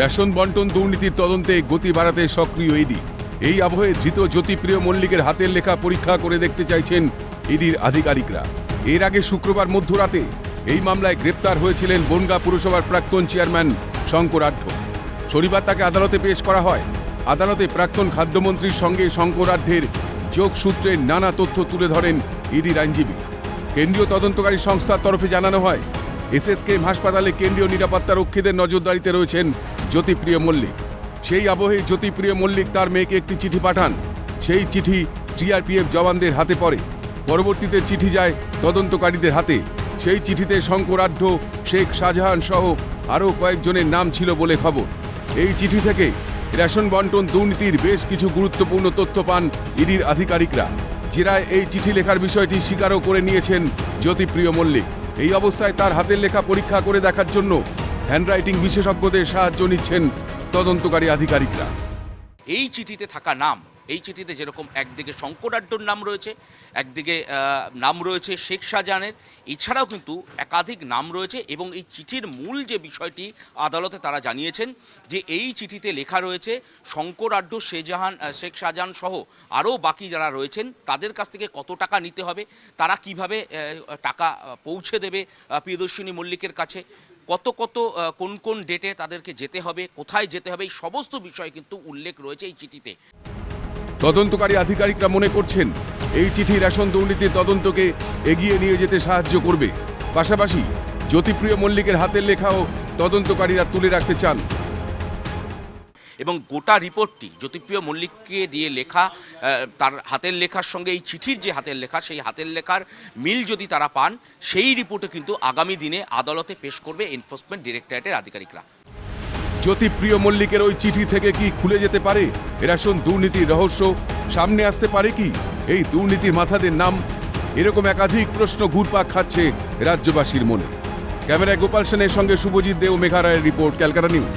Ration বন্টন দুর্নীতির তদন্তে গতি বাড়াতে সক্রিয় ইডি। এই আবহে ধৃত জ্যোতিপ্রিয় মল্লিকের হাতের লেখা পরীক্ষা করে দেখতে চাইছেন ইডির আধিকারিকরা। এর আগে শুক্রবার মধ্যরাতে এই মামলায় গ্রেপ্তার হয়েছিলেন বনগাঁ পুরসভার প্রাক্তন চেয়ারম্যান শঙ্কর আঢ্য শনিবার তাকে আদালতে পেশ করা হয়। আদালতে প্রাক্তন খাদ্যমন্ত্রীর সঙ্গে শঙ্কর আঢ্যের যোগসূত্রের নানা তথ্য তুলে ধরেন ইডির আইনজীবী। কেন্দ্রীয় তদন্তকারী সংস্থার তরফে জানানো হয় এসএসকেএম হাসপাতালে কেন্দ্রীয় নিরাপত্তা রক্ষীদের নজরদারিতে রয়েছেন জ্যোতিপ্রিয় মল্লিক। সেই আবহে জ্যোতিপ্রিয় মল্লিক তার মেয়েকে একটি চিঠি পাঠান। সেই চিঠি সিআরপিএফ জওয়ানদের হাতে পড়ে। পরবর্তীতে চিঠি যায় তদন্তকারীদের হাতে। সেই চিঠিতে শঙ্করাঢ্য, শেখ শাহজাহান সহ আরও কয়েকজনের নাম ছিল বলে খবর। এই চিঠি থেকে রেশন বন্টন দুর্নীতির বেশ কিছু গুরুত্বপূর্ণ তথ্য পান ইডির আধিকারিকরা। জেরায় এই চিঠি লেখার বিষয়টি স্বীকারও করে নিয়েছেন জ্যোতিপ্রিয় মল্লিক। এই অবস্থায় তার হাতের লেখা পরীক্ষা করে দেখার জন্য হ্যান্ডরাইটিং বিশেষজ্ঞদের সাহায্য নিচ্ছেন তদন্তকারী আধিকারিকরা। এই চিঠিতে থাকা নাম এই চিঠিতে যেরকম একদিকে শঙ্করাড্ডর নাম রয়েছে, একদিকে নাম রয়েছে শেখ শাহজাহানের। এছাড়াও কিন্তু একাধিক নাম রয়েছে এবং এই চিঠির মূল যে বিষয়টি আদালতে তারা জানিয়েছেন যে এই চিঠিতে লেখা রয়েছে শঙ্করাড্ড শেজাহান শেখ শাহজাহান সহ আরও বাকি যারা রয়েছেন, তাদের কাছ থেকে কত টাকা নিতে হবে, তারা কীভাবে টাকা পৌঁছে দেবে প্রিয়দর্শিনী মল্লিকের কাছে, কত কত কোন কোন ডেটে তাদেরকে যেতে হবে, কোথায় যেতে হবে, এই সমস্ত বিষয় কিন্তু উল্লেখ রয়েছে এই চিঠিতে। তদন্তকারী আধিকারিকরা মনে করছেন, এই চিঠি রেশন দুর্নীতির তদন্তকে এগিয়ে নিয়ে যেতে সাহায্য করবে। পাশাপাশি, জ্যোতিপ্রিয় মল্লিকের হাতের লেখাও তদন্তকারীরা তুলে রাখতে চান। এবং গোটা রিপোর্টটি জ্যোতিপ্রিয় মল্লিককে দিয়ে লেখা তার হাতের লেখার সঙ্গে এই চিঠির যে হাতের লেখা, সেই হাতের লেখার মিল যদি তারা পান, সেই রিপোর্টে কিন্তু আগামী দিনে আদালতে পেশ করবে এনফোর্সমেন্ট ডিরেক্টরেটের আধিকারিকরা। জ্যোতিপ্রিয় মল্লিকের ওই চিঠি থেকে কি খুলে যেতে পারে? রেশন দুর্নীতির রহস্য সামনে আসতে পারে কি? এই দুর্নীতির মাথাদের নাম এরকম একাধিক প্রশ্ন ঘুরপাক খাচ্ছে রাজ্যবাসীর মনে। ক্যামেরায় গোপাল সেনের সঙ্গে শুভজিৎ দেও মেঘা রায়ের রিপোর্ট, ক্যালকাটা নিউজ।